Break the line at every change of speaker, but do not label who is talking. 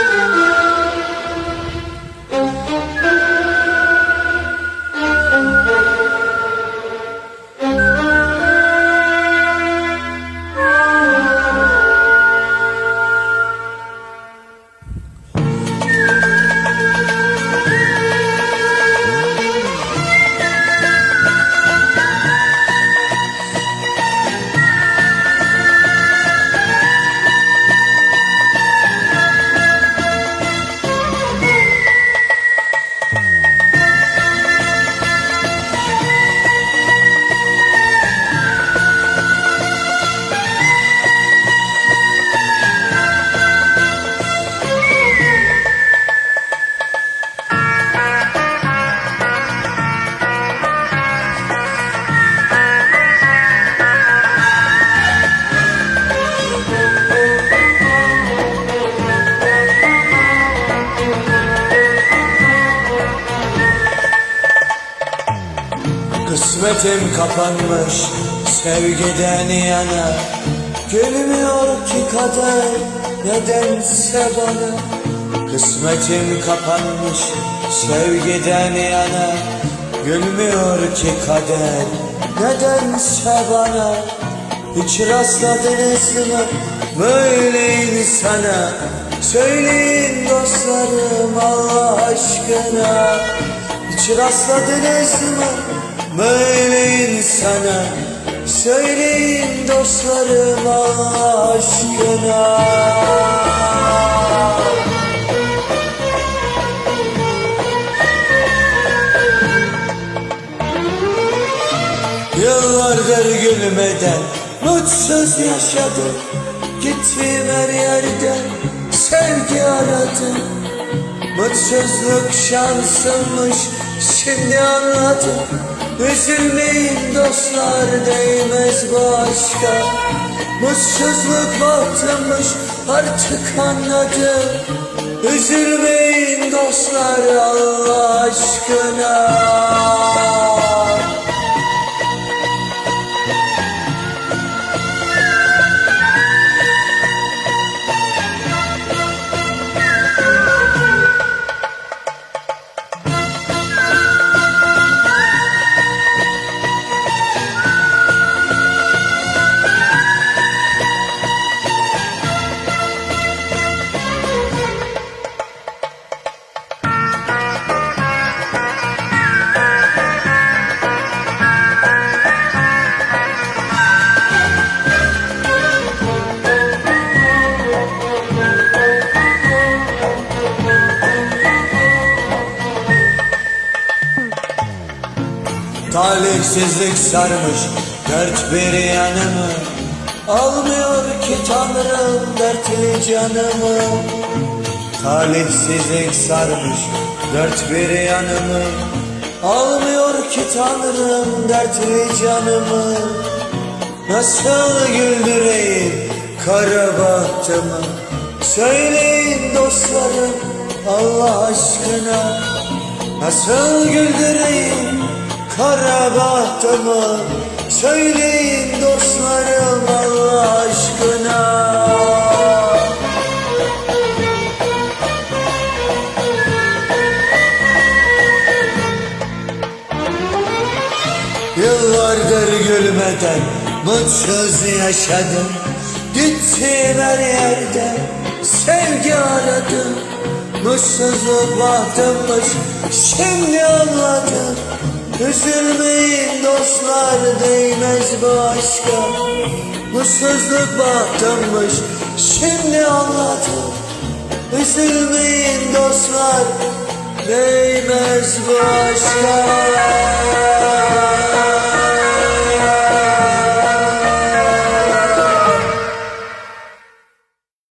Thank you. Kısmetim kapanmış sevgiden yana. Gülmüyor ki kader nedense bana. Kısmetim kapanmış sevgiden yana. Gülmüyor ki kader nedense bana. Hiç rastladınız mı böyle insana? Söyleyin dostlarım Allah aşkına. Hiç rastladınız mı böyle insana Söyleyin dostlarım Allah aşkına. Yıllardır gülmeden mutsuz yaşadım. Gittiğim her yerde sevgi aradım. Mutsuzluk şansımmış şimdi anladım Üzülmeyin dostlar değmez bu aşka Mutsuzluk bahtımmış artık anladım. Üzülmeyin dostlar Allah aşkına Talihsizlik sarmış dört bir yanımı. Almıyor ki Tanrım dertli canımı. Talihsizlik sarmış dört bir yanımı. Almıyor ki Tanrım dertli canımı. Nasıl güldüreyim kara bahtımı? Söyleyin dostlarım Allah aşkına. Nasıl güldüreyim kara bahtımı Söyleyin dostlarım Allah aşkına. Yıllardır gülmeden mutsuz yaşadım. Gittiğim her yerde sevgi aradım. Mutsuzluk bahtımmış şimdi anladım Üzülmeyin dostlar değmez bu aşka Mutsuzluk bahtımmış şimdi anladım Üzülmeyin dostlar değmez bu aşka